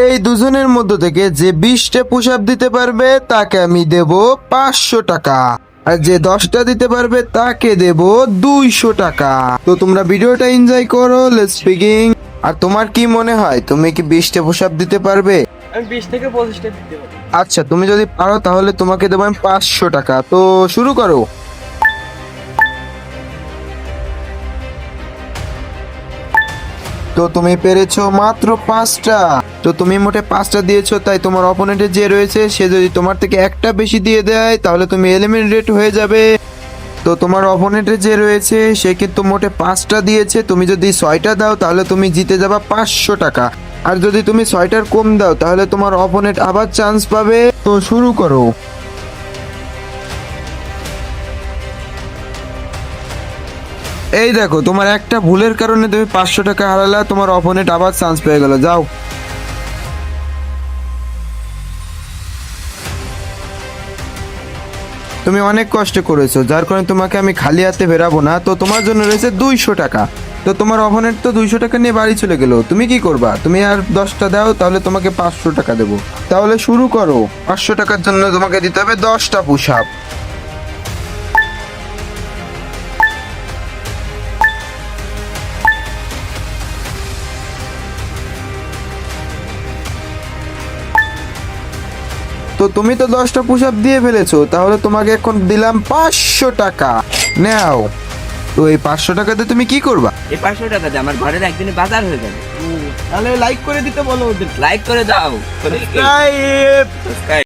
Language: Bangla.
এই দুজনের মধ্য থেকে যে বিশটা পুশ আপ দিতে পারবে তাকে আমি দেব পাঁচশো টাকা। আর যে দশটা দিতে পারবে তাকে দেব দুইশো টাকা। তো তোমরা ভিডিওটা এনজয় করো লেটস স্পিকিং আর তোমার কি মনে হয় তুমি কি বিশটা পুশ আপ দিতে পারবে? আমি বিশ থেকে পঁচিশটা দিতে পারি। আচ্ছা তুমি যদি পারো তাহলে তোমাকে দেবো আমি পাঁচশো টাকা। তো শুরু করো। তো তুমি পেরেছ মাত্র পাঁচটা। তো তুমি মোটে পাঁচটা দিয়েছ, তাই তোমার অপোনেন্টে যে রয়েছে, সে যদি তোমার থেকে একটা বেশি দিয়ে দেয়, তাহলে তুমি এলিমিনেট হয়ে যাবে। তো তোমার অপোনেন্টে যে রয়েছে, সে কিন্তু মোটে পাঁচটা দিয়েছে, তুমি যদি ছয়টা দাও, তাহলে তুমি জিতে যাবা পাঁচশো টাকা। আর যদি তুমি ছয়টার কম দাও, তাহলে তোমার অপোনেন্ট আবার চান্স পাবে। তো শুরু করো। এই দেখো, তোমার একটা ভুলের কারণে তুমি পাঁচশো টাকা হারালা, তোমার অপোনেন্ট আবার চান্স পেয়ে গেল। যাও। তুমি অনেক কষ্ট করেছ, যার কারণে তোমাকে আমি খালি হাতে বেরাবো না। তো তোমার জন্য রয়েছে দুইশো টাকা। তো তোমার অভনের তো দুইশো টাকা নিয়ে বাড়ি চলে গেলো। তুমি কি করবা? তুমি আর দশটা দাও, তাহলে তোমাকে পাঁচশো টাকা দেবো। তাহলে শুরু করো। পাঁচশো টাকার জন্য তোমাকে দিতে হবে দশটা পোশাক তো তুমি তো দশটা পুশ আপ দিয়ে ফেলেছো তাহলে তোমাকে এখন দিলাম পাঁচশো টাকা। নাও। তো এই পাঁচশো টাকাতে তুমি কি করবা? এই পাঁচশো টাকাতে আমার ঘরের একদিনে বাজার হয়ে যাবে। তাহলে লাইক করে দিতে বলো ওদের। লাইক করে দাও।